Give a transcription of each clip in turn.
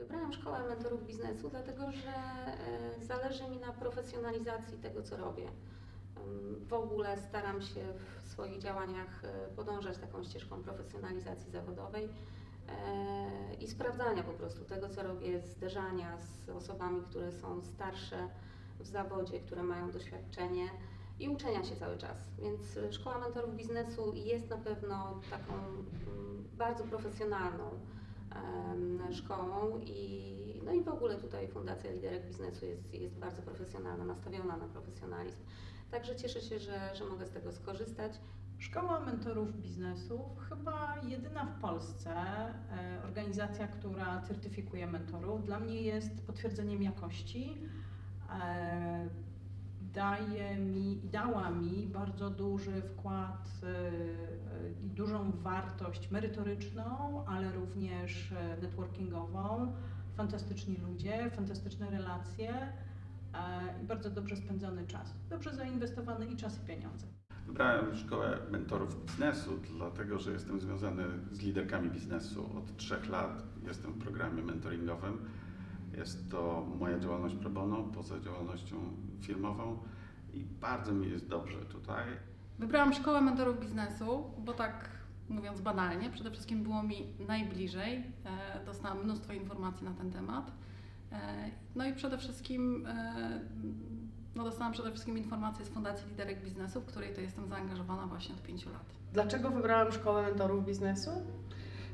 Wybrałam szkołę mentorów biznesu, dlatego że e, zależy mi na profesjonalizacji tego, co robię. W ogóle staram się w swoich działaniach e, podążać taką ścieżką profesjonalizacji zawodowej e, i sprawdzania po prostu tego, co robię, zderzania z osobami, które są starsze w zawodzie, które mają doświadczenie i uczenia się cały czas. Więc Szkoła Mentorów Biznesu jest na pewno taką mm, bardzo profesjonalną szkołą i, no i w ogóle tutaj Fundacja Liderek Biznesu jest, jest bardzo profesjonalna, nastawiona na profesjonalizm. Także cieszę się, że, że mogę z tego skorzystać. Szkoła Mentorów Biznesu, chyba jedyna w Polsce e, organizacja, która certyfikuje mentorów. Dla mnie jest potwierdzeniem jakości. Daje mi dała mi bardzo duży wkład e, e, i dużą wartość merytoryczną, ale również e, networkingową. Fantastyczni ludzie, fantastyczne relacje i bardzo dobrze spędzony czas. Dobrze zainwestowany i czas i pieniądze. Wybrałem szkołę mentorów biznesu, dlatego że jestem związany z liderkami biznesu. Od trzech lat jestem w programie mentoringowym. Jest to moja działalność pro bono, poza działalnością firmową i bardzo mi jest dobrze tutaj. Wybrałam szkołę mentorów biznesu, bo tak mówiąc banalnie, przede wszystkim było mi najbliżej. E, dostałam mnóstwo informacji na ten temat. E, no i przede wszystkim e, no dostałam przede wszystkim informacje z Fundacji Liderek Biznesu, w której to jestem zaangażowana właśnie od pięciu lat. Dlaczego wybrałam Szkołę Mentorów Biznesu?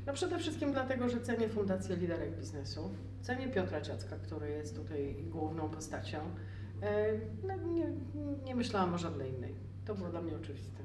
No przede wszystkim dlatego, że cenię Fundację Liderek Biznesu. Cenię Piotra Dziacka, który jest tutaj główną postacią. E, No, nie, nie myślałam o żadnej innej. To było dla mnie oczywiste.